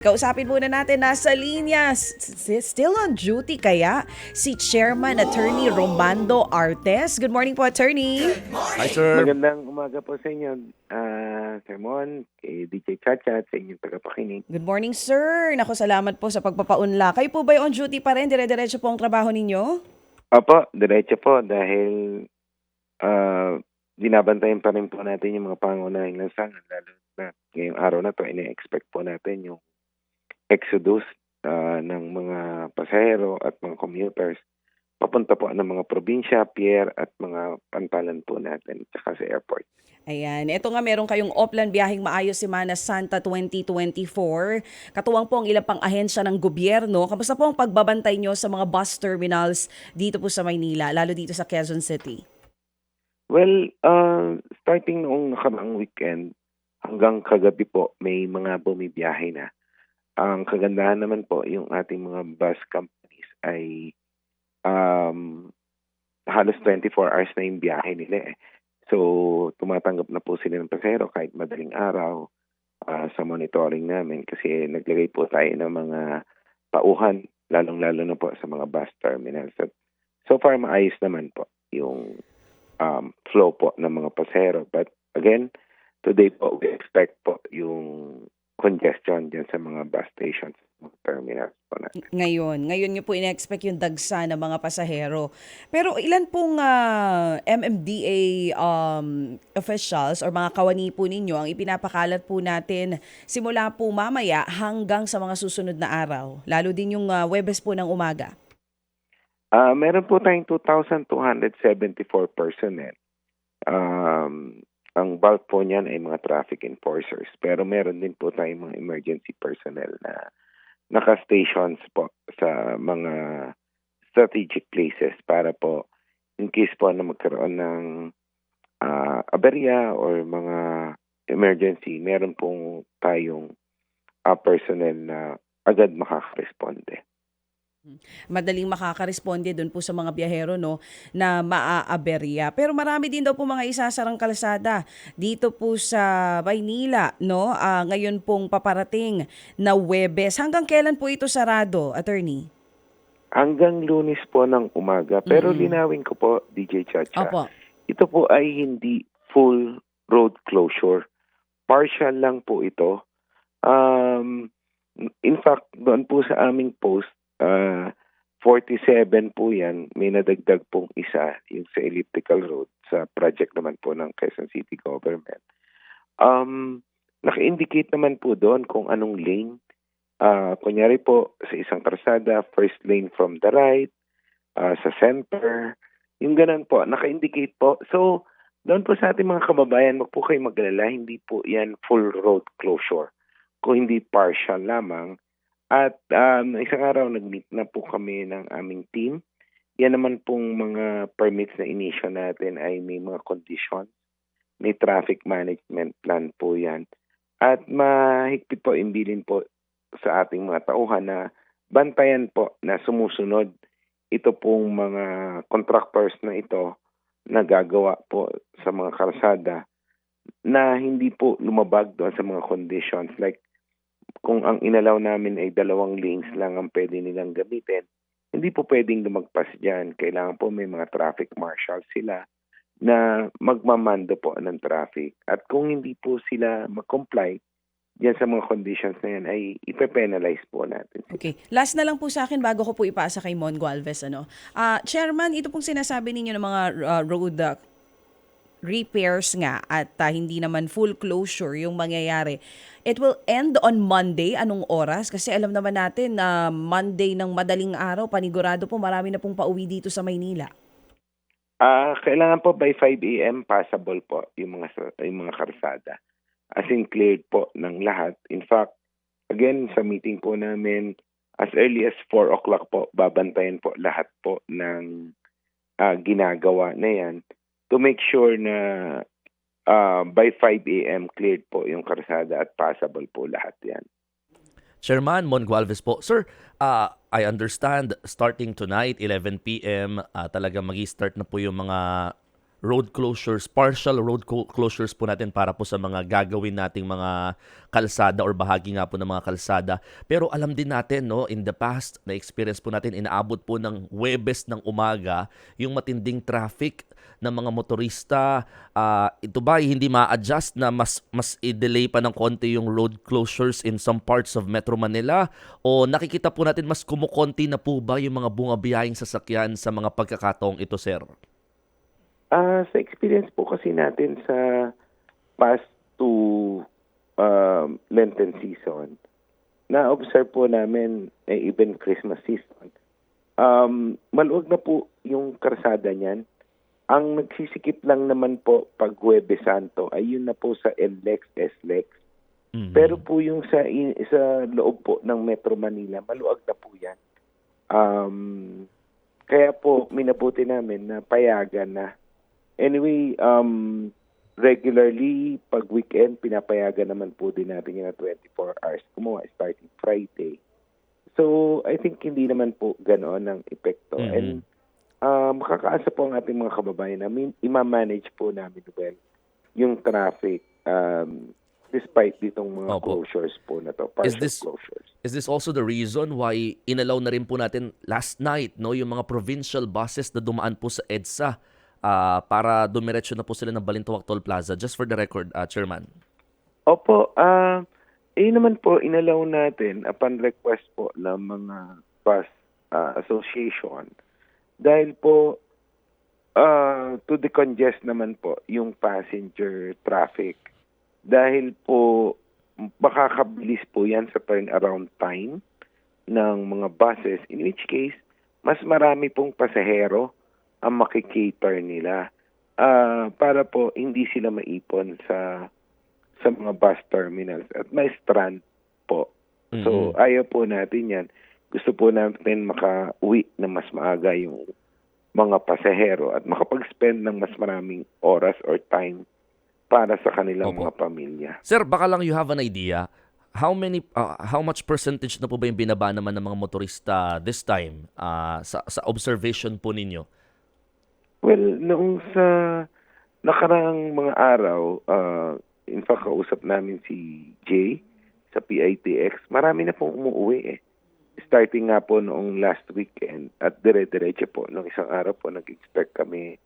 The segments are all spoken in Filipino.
Kausapin muna natin nasa linya, s- s- still on duty kaya, si Chairman Attorney Romando Artes. Good morning po, Attorney. Hi, sir. Magandang umaga po sa inyo, ah Sir Mon, kay DJ Chacha at sa inyong tagapakinig. Good morning, sir. Nako, salamat po sa pagpapaunla. Kayo po ba on duty pa rin? Dire-diretso po ang trabaho ninyo? Opo, diretso po dahil ah binabantayan pa rin po natin yung mga pangunahing lansangan lalo na ngayong araw na to ine-expect po natin yung exodus ah, ng mga pasahero at mga commuters papunta po ng mga probinsya, pier at mga pantalan po natin tsaka sa airport. Ayan. Ito nga, meron kayong Oplan Biyahing Maayos Semana Santa 2024. Katuwang po ang ilang pang ahensya ng gobyerno. Kamusta po ang pagbabantay nyo sa mga bus terminals dito po sa Maynila, lalo dito sa Quezon City? Well, uh, starting noong nakaraang weekend hanggang kagabi po, may mga bumibiyahe na. Ang kagandahan naman po, yung ating mga bus companies ay um, halos 24 hours na yung biyahe nila eh. So, tumatanggap na po sila ng pasahero kahit madaling araw ah, sa monitoring namin kasi naglagay po tayo ng mga pauhan, lalong-lalo na po sa mga bus terminals. At so far, maayos naman po yung um, flow po ng mga pasahero. But again, today po we expect po yung congestion dyan sa mga bus stations, mga terminals po na. Ngayon, ngayon nyo po ina-expect yung dagsa ng mga pasahero. Pero ilan pong ah, MMDA um, officials or mga kawani po ninyo ang ipinapakalat po natin simula po mamaya hanggang sa mga susunod na araw? Lalo din yung ah, Webes po ng umaga. Ah, meron po tayong 2,274 personnel. Um, ang bulk po niyan ay mga traffic enforcers. Pero meron din po tayong mga emergency personnel na naka-stations po sa mga strategic places para po in case po na magkaroon ng ah, aberya or mga emergency, meron pong tayong ah, personnel na agad makakaresponde. Madaling makakaresponde doon po sa mga biyahero no na maaaberya. Pero marami din daw po mga isasarang kalsada dito po sa Maynila no. Ah, ngayon pong paparating na Webes. Hanggang kailan po ito sarado, attorney? Hanggang lunes po ng umaga. Pero Mm-mm. linawin ko po, DJ Chacha, Opo. ito po ay hindi full road closure. Partial lang po ito. Um, in fact, doon po sa aming post, ah, 47 po yan. May nadagdag pong isa, yung sa elliptical road, sa project naman po ng Quezon City Government. Um, naka-indicate naman po doon kung anong lane. Ah, kunyari po, sa isang karsada, first lane from the right, ah, sa center, yung ganun po, naka-indicate po. So, doon po sa ating mga kababayan, wag po kayo magalala, hindi po yan full road closure. Kung hindi partial lamang. At um, isang araw, nag-meet na po kami ng aming team. Yan naman pong mga permits na inisyo natin ay may mga conditions. May traffic management plan po yan. At mahigpit po, imbilin po sa ating mga tauhan na bantayan po na sumusunod ito pong mga contractors na ito na gagawa po sa mga kalsada na hindi po lumabag doon sa mga conditions like kung ang inalaw namin ay dalawang lanes lang ang pwede nilang gamitin, hindi po pwedeng lumagpas dyan. Kailangan po may mga traffic marshal sila na magmamando po ng traffic. At kung hindi po sila mag-comply dyan sa mga conditions na yan, ay ipe-penalize po natin. Okay. Last na lang po sa akin bago ko po ipasa kay Mon Gualvez ano. Ah, chairman, ito pong sinasabi ninyo ng mga ah, road ah, repairs nga at ah, hindi naman full closure yung mangyayari. It will end on Monday. Anong oras? Kasi alam naman natin na Monday ng madaling araw, panigurado po marami na pong pauwi dito sa Maynila. Ah, kailangan po by 5 a.m. passable po yung mga yung mga karsada. As in cleared po ng lahat. In fact, again sa meeting po namin as early as 4 o'clock po babantayan po lahat po ng ah, ginagawa na yan to make sure na ah, by 5 a.m. cleared po yung karsada at passable po lahat yan. Chairman Mon Gualvez po. Sir, ah, I understand starting tonight, 11 p.m., ah, talaga magi start na po yung mga road closures, partial road closures po natin para po sa mga gagawin nating mga kalsada or bahagi nga po ng mga kalsada. Pero alam din natin, no, in the past, na experience po natin, inaabot po ng Webes ng umaga yung matinding traffic ng mga motorista. Ah, ito ba hindi ma-adjust na mas mas i-delay pa ng konti yung road closures in some parts of Metro Manila? O nakikita po natin mas kumukonti na po ba yung mga bungabiyahing sasakyan sa mga pagkakataong ito, sir? Ah, sa experience po kasi natin sa past two um, Lenten season, na-observe po namin, eh, even Christmas season, um, maluwag na po yung karsada niyan. Ang nagsisikip lang naman po pag Huwebes Santo ay yun na po sa NLEX, SLEX. Mhm. Pero po yung sa, sa loob po ng Metro Manila, maluwag na po yan. Um, kaya po, minabuti namin na payagan na. Anyway, um, regularly, pag weekend, pinapayagan naman po din natin yung 24 hours gumawa starting Friday. So, I think hindi naman po ganoon ang epekto. Mhm. And uh, makakaasa po ang ating mga kababayan na min- ima-manage po namin well yung traffic um, despite ditong mga Opo. closures po na to, Is partial this- closures. Is this also the reason why inalaw na rin po natin last night no yung mga provincial buses na dumaan po sa EDSA ah, para dumiretso na po sila ng Balintawak Toll Plaza? Just for the record, ah, Chairman. Opo, ah eh naman po inalaw natin upon request po ng mga bus ah, association dahil po ah, to decongest naman po yung passenger traffic dahil po makakabilis po yan sa turnaround time ng mga buses in which case mas marami pong pasahero ang makikater nila ah, para po hindi sila maipon sa sa mga bus terminals at may strand po. So, Mhm. ayaw po natin yan. Gusto po natin maka-uwi na mas maaga yung mga pasahero at makapag-spend ng mas maraming oras or time para sa kanilang Opo. mga pamilya. Sir, baka lang you have an idea. How many ah, how much percentage na po ba yung binaba naman ng mga motorista this time ah, sa sa observation po ninyo? Well, noong sa nakaraang mga araw, uh, in fact, kausap namin si Jay sa PITX, marami na pong umuwi eh. Starting nga po noong last weekend at dire-diretso po, noong isang araw po, nag-expect kami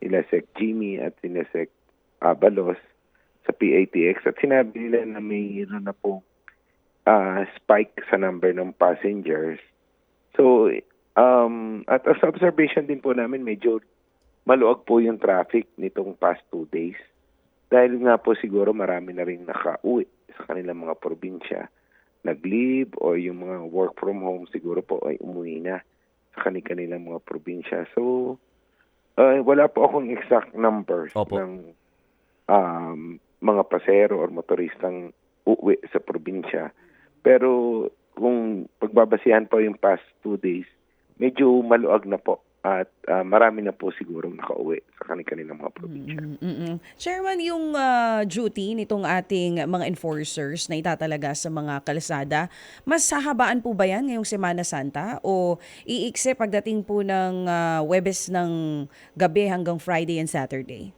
nila Sec Jimmy at nila Sec Abalos sa PATX at sinabi nila na mayroon na po ah, spike sa number ng passengers. So, um, at as observation din po namin, medyo maluwag po yung traffic nitong past two days. Dahil nga po siguro marami na rin nakauwi sa kanilang mga probinsya. Nag-leave o yung mga work from home siguro po ay umuwi na sa kanilang mga probinsya. So, uh, wala po akong exact numbers Opo. ng um, mga pasero or motoristang uuwi sa probinsya. Pero kung pagbabasihan po yung past two days, medyo maluag na po at ah, marami na po siguro nakauwi sa kanilang mga probinsya. Mm, mm, mm. Chairman, yung ah, duty nitong ating mga enforcers na itatalaga sa mga kalsada, mas hahabaan po ba yan ngayong Semana Santa? O iikse pagdating po ng ah, Webes ng gabi hanggang Friday and Saturday?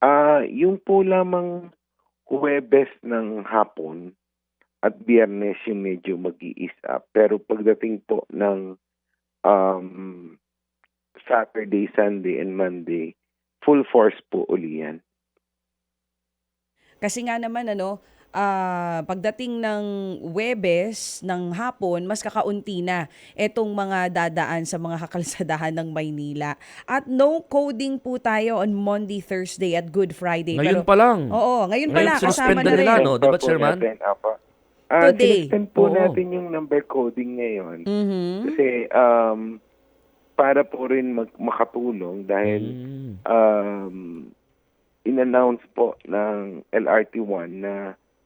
Ah, yung po lamang Huwebes ng hapon at Biyernes yung medyo mag-i-ease up. Pero pagdating po ng um, Saturday, Sunday, and Monday, full force po uli yan. Kasi nga naman ano, ah, pagdating ng Webes ng hapon, mas kakaunti na etong mga dadaan sa mga kakalsadahan ng Maynila. At no coding po tayo on Monday, Thursday at Good Friday. Ngayon Pero, pa lang. Oo, ngayon Ngayon pala, sinuspend kasama na na nila, rin. no? Di ba, Po Chairman? Natin, apa. Ah, Today. sinuspend po Oo. natin yung number coding ngayon. Mhm. Kasi um, para po rin mag- makatulong dahil Mm. um, in-announce po ng LRT1 na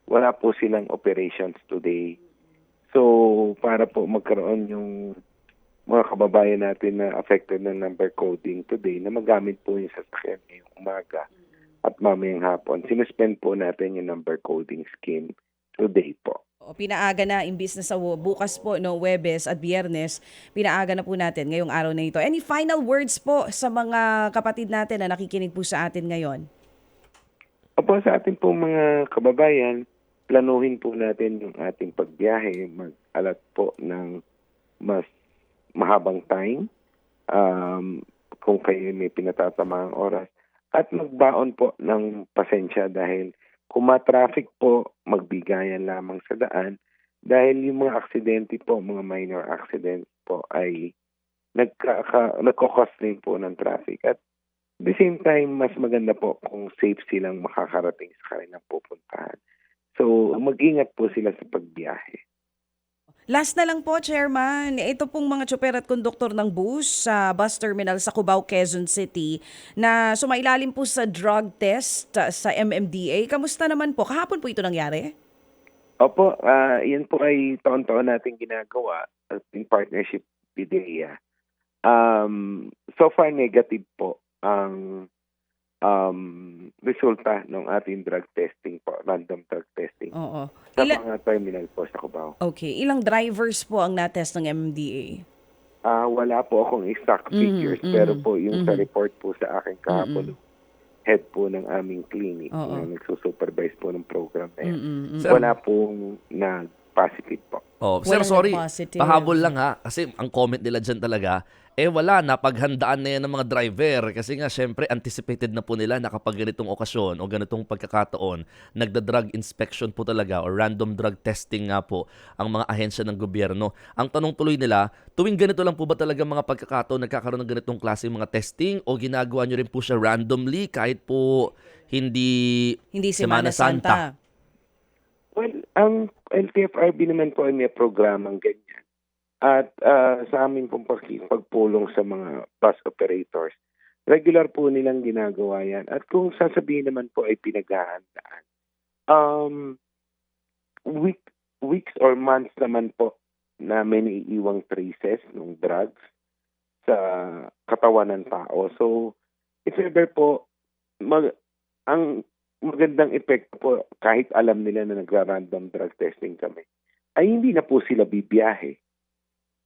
wala po silang operations today. So, para po magkaroon yung mga kababayan natin na affected ng number coding today na magamit po yung sasakyan ngayong umaga at mamayang hapon. Sinuspend po natin yung number coding scheme today po. O, Pinaaga na imbis na sa bu- bukas po no Webes at Biyernes, pinaaga na po natin ngayong araw na ito. Any final words po sa mga kapatid natin na nakikinig po sa atin ngayon? Opo, sa ating pong mga kababayan, planuhin po natin yung ating pagbiyahe, mag-alat po ng mas mahabang time, um, kung kayo may pinatatamang oras, at magbaon po ng pasensya dahil kung ma-traffic po, magbigayan lamang sa daan dahil yung mga aksidente po, mga minor accidents po ay nagkaka, nagkakos din po ng traffic. At the same time, mas maganda po kung safe silang makakarating sa kanilang pupuntahan. So, mag-ingat po sila sa pagbiyahe. Last na lang po, Chairman. Ito pong mga tsoper at konduktor ng bus sa bus terminal sa Cubao, Quezon City na sumailalim po sa drug test uh, sa MMDA. Kamusta naman po? Kahapon po ito nangyari? Opo, ah yan po ay taon-taon natin ginagawa in partnership with DEA. Um, so far, negative po ang um, resulta ng ating drug testing po, random drug testing Oo. sa Ila- mga terminal po sa Cubao. okay. Ilang drivers po ang natest ng MMDA? Ah, wala po akong exact Mhm, figures, mhm, pero po yung sa mhm. report po sa akin kahapon, head po ng aming clinic Oo. na nagsusupervise po ng program na yan. Mm-mm. Sir- Wala pong nag-positive po. Oh, sir, Walang sorry. nag-positive. Pahabol lang ha. Kasi ang comment nila dyan talaga, eh wala, napaghandaan na yan ng mga driver. Kasi nga, syempre, anticipated na po nila na kapag ganitong okasyon o ganitong pagkakataon, nagda-drug inspection po talaga o random drug testing nga po ang mga ahensya ng gobyerno. Ang tanong tuloy nila, tuwing ganito lang po ba talaga mga pagkakataon nagkakaroon ng ganitong klase mga testing o ginagawa nyo rin po siya randomly kahit po hindi Hindi Semana Santa. Well, ang LTFRB naman po ay may programang ganyan. At ah, sa amin pong pag- pagpulong sa mga bus operators, regular po nilang ginagawa yan. At kung sasabihin naman po ay pinaghahandaan, um, week, weeks or months naman po na may naiiwang traces ng drugs sa katawan ng tao. So, if ever po, mag, ang magandang epekto po kahit alam nila na nagra-random drug testing kami, ay hindi na po sila bibiyahe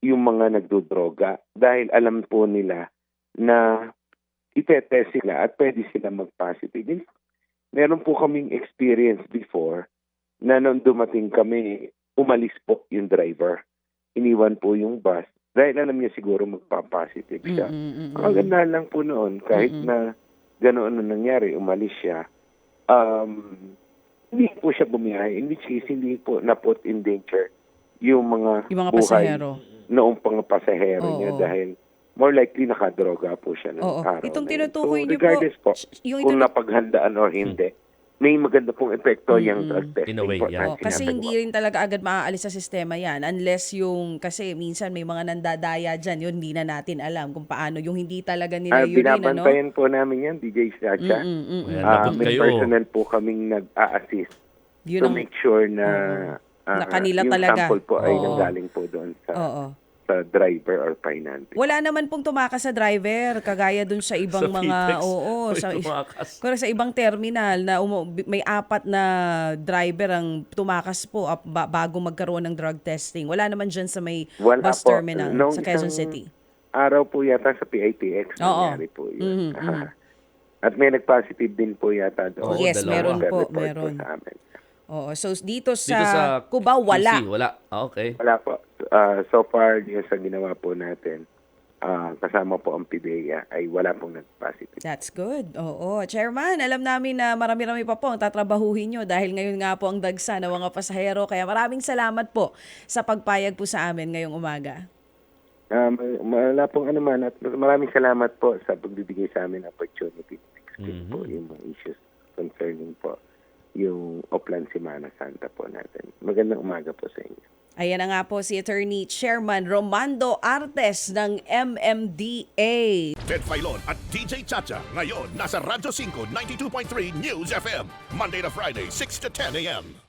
yung mga nagdodroga dahil alam po nila na itetest sila at pwede sila mag-positive. Meron po kaming experience before na nung dumating kami, umalis po yung driver. Iniwan po yung bus dahil alam niya siguro magpa-positive siya. Mm-mm. Ang ganda lang po noon, kahit Mm-mm. na ganoon na nangyari, umalis siya, um, hindi po siya bumiyahe. In which case, hindi po na-put in danger yung mga, Yung mga buhay pasahero. Noong pang pasahero Oo. niya dahil more likely nakadroga po siya noong Oo. araw Itong na yun. tinutukoy so, niyo po, regardless po, yung kung ito napaghandaan or hindi, may maganda pong epekto yung drug testing In a way, po yeah. na Oh, kasi hindi rin talaga agad maaalis sa sistema yan unless yung kasi minsan may mga nandadaya dyan yun hindi na natin alam kung paano yung hindi talaga nila Ah, urine ano binabantayan po namin yan, DJ Sacha. Mm, mm, mm. Ayan, Ah, may kayo. personnel po kaming nag-a-assist yun to ang make sure na, ah, Na kanila yung talaga. sample po ay Oo. nanggaling po doon sa oo sa driver or finance. wala naman pong tumakas sa driver kagaya dun sa ibang Sa mga oo may sa tumakas. Kung sa ibang terminal na umu- may apat na driver ang tumakas po ap- ba- bago magkaroon ng drug testing. Wala naman dyan sa may Wala bus po. terminal Nung sa Quezon isang City. Araw po yata sa PITX Oo. nangyari po Mhm, yun. mhm. At may nag-positive din po yata doon. Oo, Yes, dalawa. meron po, Report meron. sa amin. Oo, so dito sa, Dito sa Cubao wala. QC, wala. Ah, okay. Wala po. Ah, so far, yun sa ginawa po natin, ah, kasama po ang PIDEA, ay wala pong nag-positive. That's good. Oo. Chairman, alam namin na marami-rami pa po ang tatrabahuhin nyo dahil ngayon nga po ang dagsa ng mga pasahero. Kaya maraming salamat po sa pagpayag po sa amin ngayong umaga. Um, wala pong ano man at maraming salamat po sa pagbibigay sa amin ng opportunity to explain Mhm. po yung mga issues concerning po yung Oplan Semana Santa po natin. Magandang umaga po sa inyo. Ayan na nga po si Attorney Chairman Romando Artes ng MMDA. Ted Filon at DJ Chacha. Ngayon, nasa Radyo 5, 92.3 News FM. Monday to Friday, 6 to 10 a.m.